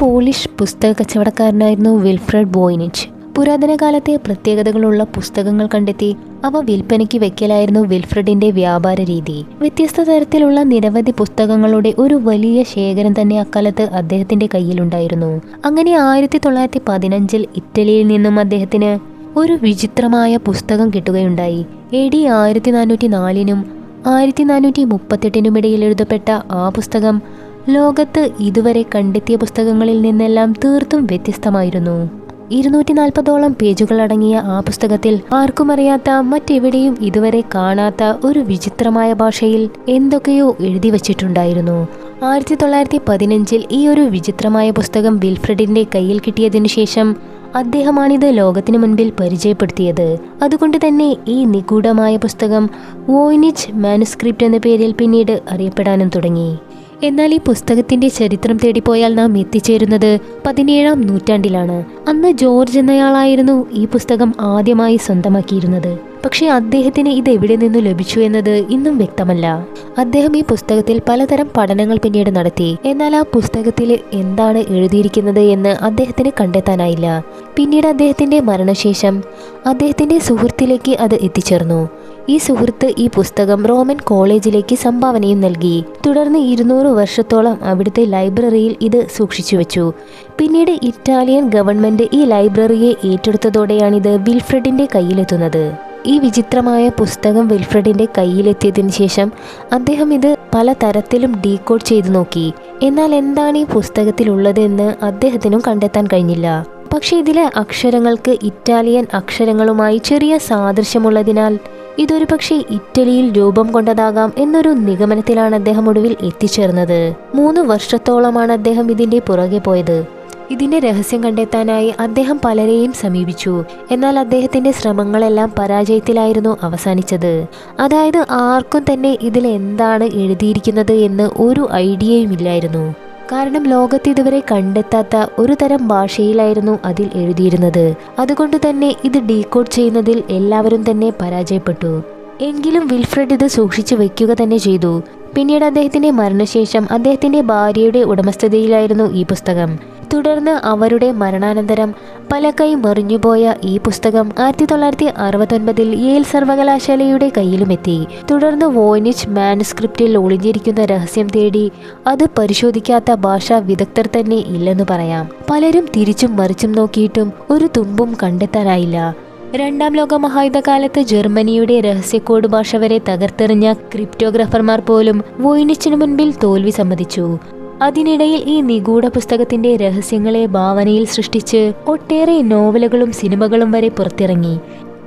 Polish പുസ്തക കച്ചവടക്കാരനായിരുന്നു Wilfred ബോയിനിച്ച്. പുരാതന കാലത്തെ പ്രത്യേകതകളുള്ള പുസ്തകങ്ങൾ കണ്ടെത്തി അവ വിൽപ്പനയ്ക്ക് വെക്കലായിരുന്നു വിൽഫ്രഡിന്റെ വ്യാപാര രീതി. വ്യത്യസ്ത തരത്തിലുള്ള നിരവധി പുസ്തകങ്ങളുടെ ഒരു വലിയ ശേഖരം തന്നെ അക്കാലത്ത് അദ്ദേഹത്തിന്റെ കയ്യിലുണ്ടായിരുന്നു. അങ്ങനെ ആയിരത്തി തൊള്ളായിരത്തി പതിനഞ്ചിൽ ഇറ്റലിയിൽ നിന്നും അദ്ദേഹത്തിന് ഒരു വിചിത്രമായ പുസ്തകം കിട്ടുകയുണ്ടായി. എ ഡി ആയിരത്തി നാനൂറ്റി നാലിനും ആയിരത്തി നാനൂറ്റി മുപ്പത്തെട്ടിനും ഇടയിൽ എഴുതപ്പെട്ട ആ പുസ്തകം ലോകത്ത് ഇതുവരെ കണ്ടെത്തിയ പുസ്തകങ്ങളിൽ നിന്നെല്ലാം തീർത്തും വ്യത്യസ്തമായിരുന്നു. ഇരുന്നൂറ്റി നാൽപ്പതോളം പേജുകൾ അടങ്ങിയ ആ പുസ്തകത്തിൽ ആർക്കും അറിയാത്ത മറ്റെവിടെയും ഇതുവരെ കാണാത്ത ഒരു വിചിത്രമായ ഭാഷയിൽ എന്തൊക്കെയോ എഴുതി വച്ചിട്ടുണ്ടായിരുന്നു. ആയിരത്തി തൊള്ളായിരത്തി പതിനഞ്ചിൽ ഈ ഒരു വിചിത്രമായ പുസ്തകം വിൽഫ്രഡിന്റെ കയ്യിൽ കിട്ടിയതിനു ശേഷം അദ്ദേഹമാണിത് ലോകത്തിനു മുൻപിൽ പരിചയപ്പെടുത്തിയത്. അതുകൊണ്ട് തന്നെ ഈ നിഗൂഢമായ പുസ്തകം വോയിനിച്ച് മാനുസ്ക്രിപ്റ്റ് എന്ന പേരിൽ പിന്നീട് അറിയപ്പെടാനും തുടങ്ങി. എന്നാൽ ഈ പുസ്തകത്തിന്റെ ചരിത്രം തേടിപ്പോയാൽ നാം എത്തിച്ചേരുന്നത് പതിനേഴാം നൂറ്റാണ്ടിലാണ്. അന്ന് ജോർജ് എന്നയാളായിരുന്നു ഈ പുസ്തകം ആദ്യമായി സ്വന്തമാക്കിയിരുന്നത്. പക്ഷേ അദ്ദേഹത്തിന് ഇത് എവിടെ നിന്നു ലഭിച്ചു എന്നത് ഇന്നും വ്യക്തമല്ല. അദ്ദേഹം ഈ പുസ്തകത്തിൽ പലതരം പഠനങ്ങൾ പിന്നീട് നടത്തി. എന്നാൽ ആ പുസ്തകത്തിൽ എന്താണ് എഴുതിയിരിക്കുന്നത് എന്ന് അദ്ദേഹത്തിന് കണ്ടെത്താനായില്ല. പിന്നീട് അദ്ദേഹത്തിന്റെ മരണശേഷം അദ്ദേഹത്തിന്റെ സുഹൃത്തിലേക്ക് അത് എത്തിച്ചേർന്നു. ഈ സുഹൃത്ത് ഈ പുസ്തകം റോമൻ കോളേജിലേക്ക് സംഭാവനയും നൽകി. തുടർന്ന് ഇരുന്നൂറ് വർഷത്തോളം അവിടുത്തെ ലൈബ്രറിയിൽ ഇത് സൂക്ഷിച്ചു വെച്ചു. പിന്നീട് ഇറ്റാലിയൻ ഗവൺമെന്റ് ഈ ലൈബ്രറിയെ ഏറ്റെടുത്തതോടെയാണിത് വിൽഫ്രഡിന്റെ കയ്യിലെത്തുന്നത്. ഈ വിചിത്രമായ പുസ്തകം വിൽഫ്രഡിന്റെ കയ്യിലെത്തിയതിനു ശേഷം അദ്ദേഹം ഇത് പല തരത്തിലും ഡീകോഡ് ചെയ്തു നോക്കി. എന്നാൽ എന്താണ് ഈ പുസ്തകത്തിൽ എന്ന് അദ്ദേഹത്തിനും കണ്ടെത്താൻ കഴിഞ്ഞില്ല. പക്ഷേ ഇതിലെ അക്ഷരങ്ങൾക്ക് ഇറ്റാലിയൻ അക്ഷരങ്ങളുമായി ചെറിയ സാദൃശ്യമുള്ളതിനാൽ ഇതൊരു പക്ഷേ ഇറ്റലിയിൽ രൂപം കൊണ്ടതാകാം എന്നൊരു നിഗമനത്തിലാണ് അദ്ദേഹം ഒടുവിൽ എത്തിച്ചേർന്നത്. മൂന്ന് വർഷത്തോളമാണ് അദ്ദേഹം ഇതിന്റെ പുറകെ പോയത്. ഇതിന്റെ രഹസ്യം കണ്ടെത്താനായി അദ്ദേഹം പലരെയും സമീപിച്ചു. എന്നാൽ അദ്ദേഹത്തിന്റെ ശ്രമങ്ങളെല്ലാം പരാജയത്തിലായിരുന്നു അവസാനിച്ചത്. അതായത് ആർക്കും തന്നെ ഇതിൽ എന്താണ് എഴുതിയിരിക്കുന്നത് എന്ന് ഒരു ഐഡിയയും ഇല്ലായിരുന്നു കാരണം ലോകത്ത് ഇതുവരെ കണ്ടെത്താത്ത ഒരു തരം ഭാഷയിലായിരുന്നു അതിൽ എഴുതിയിരുന്നത്. അതുകൊണ്ട് തന്നെ ഇത് ഡീകോഡ് ചെയ്യുന്നതിൽ എല്ലാവരും തന്നെ പരാജയപ്പെട്ടു. എങ്കിലും വിൽഫ്രഡ് ഇത് സൂക്ഷിച്ചു വെക്കുക തന്നെ ചെയ്തു. പിന്നീട് അദ്ദേഹത്തിന്റെ മരണശേഷം അദ്ദേഹത്തിന്റെ ഭാര്യയുടെ ഉടമസ്ഥതയിലായിരുന്നു ഈ പുസ്തകം. തുടർന്ന് അവരുടെ മരണാനന്തരം പലകൈ മറിഞ്ഞുപോയ ഈ പുസ്തകം ആയിരത്തി തൊള്ളായിരത്തി അറുപത്തൊൻപതിൽ യേൽ സർവകലാശാലയുടെ കയ്യിലുമെത്തി. തുടർന്ന് വോയിനിച്ച് മാനുസ്ക്രിപ്റ്റിൽ ഒളിഞ്ഞിരിക്കുന്ന രഹസ്യം തേടി അത് പരിശോധിക്കാത്ത ഭാഷാ വിദഗ്ധർ തന്നെ ഇല്ലെന്ന് പറയാം. പലരും തിരിച്ചും മറിച്ചും നോക്കിയിട്ടും ഒരു തുമ്പും കണ്ടെത്താനായില്ല. രണ്ടാം ലോക മഹായുദ്ധകാലത്ത് ജർമ്മനിയുടെ രഹസ്യക്കോഡ് ഭാഷ വരെ തകർത്തെറിഞ്ഞ ക്രിപ്റ്റോഗ്രാഫർമാർ പോലും വോയിനിച്ചിനു മുൻപിൽ തോൽവി സമ്മതിച്ചു. അതിനിടയിൽ ഈ നിഗൂഢ പുസ്തകത്തിന്റെ രഹസ്യങ്ങളെ ഭാവനയിൽ സൃഷ്ടിച്ച് ഒട്ടേറെ നോവലുകളും സിനിമകളും വരെ പുറത്തിറങ്ങി.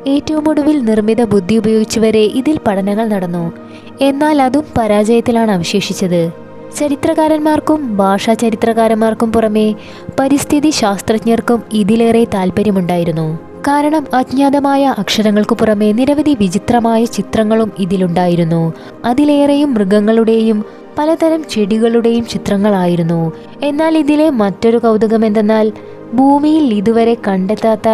ഏറ്റവും ഒടുവിൽ നിർമ്മിത ബുദ്ധി ഉപയോഗിച്ച് വരെ ഇതിൽ പഠനങ്ങൾ നടന്നു. എന്നാൽ അതും പരാജയത്തിലാണ് അവശേഷിച്ചത്. ചരിത്രകാരന്മാർക്കും ഭാഷാ ചരിത്രകാരന്മാർക്കും പുറമെ പരിസ്ഥിതി ശാസ്ത്രജ്ഞർക്കും ഇതിലേറെ താല്പര്യമുണ്ടായിരുന്നു കാരണം അജ്ഞാതമായ അക്ഷരങ്ങൾക്കു പുറമെ നിരവധി വിചിത്രമായ ചിത്രങ്ങളും ഇതിലുണ്ടായിരുന്നു. അതിലേറെയും മൃഗങ്ങളുടെയും പലതരം ചെടികളുടെയും ചിത്രങ്ങളായിരുന്നു. എന്നാൽ ഇതിലെ മറ്റൊരു കൗതുകം എന്തെന്നാൽ ഭൂമിയിൽ ഇതുവരെ കണ്ടെത്താത്ത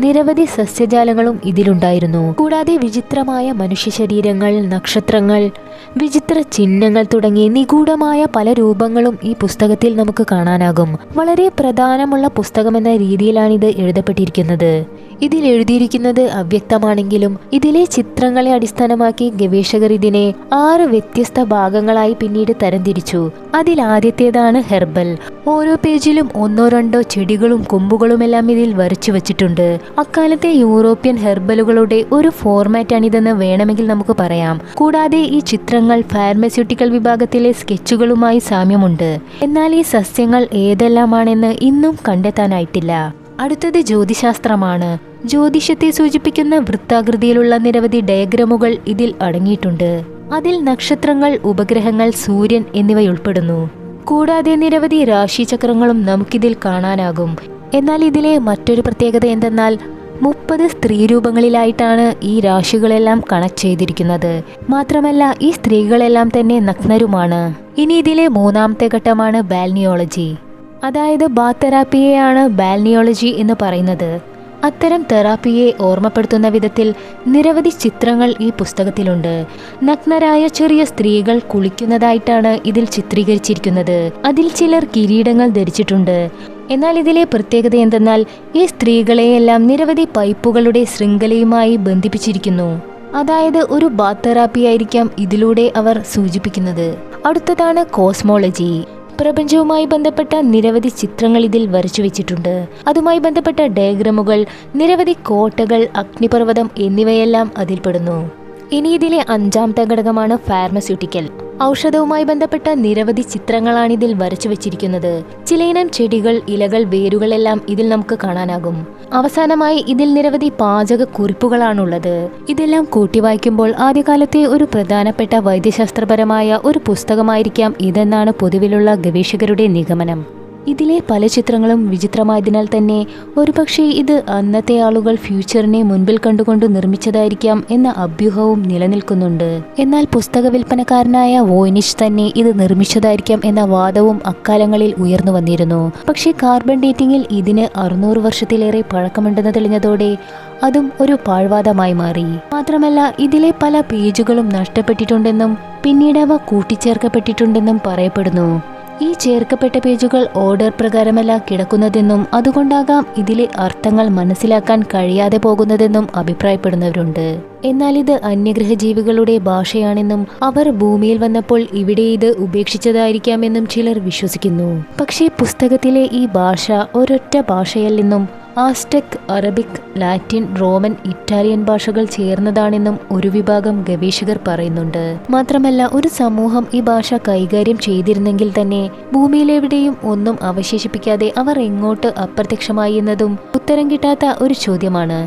നിരവധി സസ്യജാലങ്ങളും ഇതിലുണ്ടായിരുന്നു. കൂടാതെ വിചിത്രമായ മനുഷ്യ ശരീരങ്ങൾ നക്ഷത്രങ്ങൾ വിചിത്ര ചിഹ്നങ്ങൾ തുടങ്ങി നിഗൂഢമായ പല രൂപങ്ങളും ഈ പുസ്തകത്തിൽ നമുക്ക് കാണാനാകും. വളരെ പ്രധാനമുള്ള പുസ്തകമെന്ന രീതിയിലാണിത് എഴുതപ്പെട്ടിരിക്കുന്നത്. ഇതിൽ എഴുതിയിരിക്കുന്നത് അവ്യക്തമാണെങ്കിലും ഇതിലെ ചിത്രങ്ങളെ അടിസ്ഥാനമാക്കി ഗവേഷകർ ഇതിനെ ആറ് വ്യത്യസ്ത ഭാഗങ്ങളായി പിന്നീട് തരംതിരിച്ചു. അതിൽ ആദ്യത്തേതാണ് ഹെർബൽ. ഓരോ പേജിലും ഒന്നോ രണ്ടോ ചെടികളും കൊമ്പുകളുമെല്ലാം ഇതിൽ വരച്ചു വച്ചിട്ടുണ്ട്. അക്കാലത്തെ യൂറോപ്യൻ ഹെർബലുകളുടെ ഒരു ഫോർമാറ്റാണിതെന്ന് വേണമെങ്കിൽ നമുക്ക് പറയാം. കൂടാതെ ഈ ചിത്രങ്ങൾ ഫാർമസ്യൂട്ടിക്കൽ വിഭാഗത്തിലെ സ്കെച്ചുകളുമായി സാമ്യമുണ്ട്. എന്നാൽ ഈ സസ്യങ്ങൾ ഏതെല്ലാമാണെന്ന് ഇന്നും കണ്ടെത്താനായിട്ടില്ല. അടുത്തത് ജ്യോതിശാസ്ത്രമാണ്. ജ്യോതിഷത്തെ സൂചിപ്പിക്കുന്ന വൃത്താകൃതിയിലുള്ള നിരവധി ഡയഗ്രമുകൾ ഇതിൽ അടങ്ങിയിട്ടുണ്ട്. അതിൽ നക്ഷത്രങ്ങൾ ഉപഗ്രഹങ്ങൾ സൂര്യൻ എന്നിവയുൾപ്പെടുന്നു. കൂടാതെ നിരവധി രാശിചക്രങ്ങളും നമുക്കിതിൽ കാണാനാകും. എന്നാൽ ഇതിലെ മറ്റൊരു പ്രത്യേകത എന്തെന്നാൽ മുപ്പത് സ്ത്രീ രൂപങ്ങളിലായിട്ടാണ് ഈ രാശികളെല്ലാം കണക്ട് ചെയ്തിരിക്കുന്നത്. മാത്രമല്ല ഈ സ്ത്രീകളെല്ലാം തന്നെ നഗ്നരുമാണ്. ഇനി ഇതിലെ മൂന്നാമത്തെ ഘട്ടമാണ് ബാൽനിയോളജി. അതായത് ബാത്ത് തെറാപ്പിയെയാണ് ബാൽനിയോളജി എന്ന് പറയുന്നത്. അത്തരം തെറാപ്പിയെ ഓർമ്മപ്പെടുത്തുന്ന വിധത്തിൽ നിരവധി ചിത്രങ്ങൾ ഈ പുസ്തകത്തിലുണ്ട്. നഗ്നരായ ചെറിയ സ്ത്രീകൾ കുളിക്കുന്നതായിട്ടാണ് ഇതിൽ ചിത്രീകരിച്ചിരിക്കുന്നത്. അതിൽ ചിലർ കിരീടങ്ങൾ ധരിച്ചിട്ടുണ്ട്. എന്നാൽ ഇതിലെ പ്രത്യേകത എന്തെന്നാൽ ഈ സ്ത്രീകളെയെല്ലാം നിരവധി പൈപ്പുകളുടെ ശൃംഖലയുമായി ബന്ധിപ്പിച്ചിരിക്കുന്നു. അതായത് ഒരു ബാത്ത് തെറാപ്പി ആയിരിക്കാം ഇതിലൂടെ അവർ സൂചിപ്പിക്കുന്നത്. അടുത്തതാണ് കോസ്മോളജി. പ്രപഞ്ചവുമായി ബന്ധപ്പെട്ട നിരവധി ചിത്രങ്ങൾ ഇതിൽ വരച്ചു വെച്ചിട്ടുണ്ട്. അതുമായി ബന്ധപ്പെട്ട ഡയഗ്രമുകൾ നിരവധി കോട്ടകൾ അഗ്നിപർവതം എന്നിവയെല്ലാം അതിൽപ്പെടുന്നു. ഇനി ഇതിലെ അഞ്ചാമത്തെ ഘടകമാണ് ഫാർമസ്യൂട്ടിക്കൽ. ഔഷധവുമായി ബന്ധപ്പെട്ട നിരവധി ചിത്രങ്ങളാണ് ഇതിൽ വരച്ചു വെച്ചിരിക്കുന്നത്. ചിലയിനം ചെടികൾ ഇലകൾ വേരുകളെല്ലാം ഇതിൽ നമുക്ക് കാണാനാകും. അവസാനമായി ഇതിൽ നിരവധി പാചക കുറിപ്പുകളാണുള്ളത്. ഇതെല്ലാം കൂട്ടി വായിക്കുമ്പോൾ ആദ്യകാലത്തെ ഒരു പ്രധാനപ്പെട്ട വൈദ്യശാസ്ത്രപരമായ ഒരു പുസ്തകമായിരിക്കാം ഇതെന്നാണ് പൊതുവിലുള്ള ഗവേഷകരുടെ നിഗമനം. ഇതിലെ പല ചിത്രങ്ങളും വിചിത്രമായതിനാൽ തന്നെ ഒരുപക്ഷെ ഇത് അന്നത്തെ ആളുകൾ ഫ്യൂച്ചറിനെ മുൻപിൽ കണ്ടുകൊണ്ട് നിർമ്മിച്ചതായിരിക്കാം എന്ന അഭ്യൂഹവും നിലനിൽക്കുന്നുണ്ട്. എന്നാൽ പുസ്തക വിൽപ്പനക്കാരനായ വോയിനിഷ് തന്നെ ഇത് നിർമ്മിച്ചതായിരിക്കാം എന്ന വാദവും അക്കാലങ്ങളിൽ ഉയർന്നു വന്നിരുന്നു. പക്ഷേ കാർബൺ ഡേറ്റിംഗിൽ ഇതിന് അറുന്നൂറ് വർഷത്തിലേറെ പഴക്കമുണ്ടെന്ന് തെളിഞ്ഞതോടെ അതും ഒരു പാഴ്വാദമായി മാറി. മാത്രമല്ല ഇതിലെ പല പേജുകളും നഷ്ടപ്പെട്ടിട്ടുണ്ടെന്നും പിന്നീട് അവ കൂട്ടിച്ചേർക്കപ്പെട്ടിട്ടുണ്ടെന്നും പറയപ്പെടുന്നു. ഈ ചേർക്കപ്പെട്ട പേജുകൾ ഓർഡർ പ്രകാരമല്ല കിടക്കുന്നതെന്നും അതുകൊണ്ടാകാം ഇതിലെ അർത്ഥങ്ങൾ മനസ്സിലാക്കാൻ കഴിയാതെ പോകുന്നതെന്നും അഭിപ്രായപ്പെടുന്നവരുണ്ട്. എന്നാൽ ഇത് അന്യഗ്രഹ ജീവികളുടെ ഭാഷയാണെന്നും അവർ ഭൂമിയിൽ വന്നപ്പോൾ ഇവിടെ ഇത് ഉപേക്ഷിച്ചതായിരിക്കാമെന്നും ചിലർ വിശ്വസിക്കുന്നു. പക്ഷേ പുസ്തകത്തിലെ ഈ ഭാഷ ഒരൊറ്റ ഭാഷയല്ലെന്നും Aztec Arabic Latin Roman Italian ഭാഷകൾ ചേർന്നതാണെന്നും ഒരു വിഭാഗം ഗവേഷകർ പറയുന്നുണ്ട്. മാത്രമല്ല ഒരു സമൂഹം ഈ ഭാഷ കൈകാര്യം ചെയ്തിരുന്നെങ്കിൽ തന്നെ ഭൂമിയിലെവിടെയും ഒന്നും അവശേഷിപ്പിക്കാതെ അവർ എങ്ങോട്ട് അപ്രത്യക്ഷമായി എന്നതും ഉത്തരം കിട്ടാത്ത ഒരു ചോദ്യമാണ്.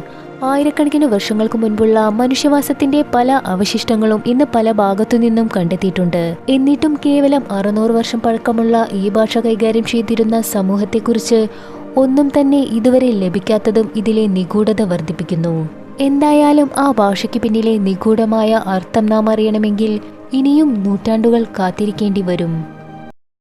ആയിരക്കണക്കിന് വർഷങ്ങൾക്ക് മുൻപുള്ള മനുഷ്യവാസത്തിന്റെ പല അവശിഷ്ടങ്ങളും ഇന്ന് പല ഭാഗത്തു നിന്നും കണ്ടെത്തിയിട്ടുണ്ട്. എന്നിട്ടും കേവലം അറുന്നൂറ് വർഷം പഴക്കമുള്ള ഈ ഭാഷ കൈകാര്യം ചെയ്തിരുന്ന സമൂഹത്തെക്കുറിച്ച് ഒന്നും തന്നെ ഇതുവരെ ലഭിക്കാത്തതും ഇതിലെ നിഗൂഢത വർദ്ധിപ്പിക്കുന്നു. എന്തായാലും ആ ഭാഷയ്ക്ക് പിന്നിലെ നിഗൂഢമായ അർത്ഥം നാം അറിയണമെങ്കിൽ ഇനിയും നൂറ്റാണ്ടുകൾ കാത്തിരിക്കേണ്ടി വരും.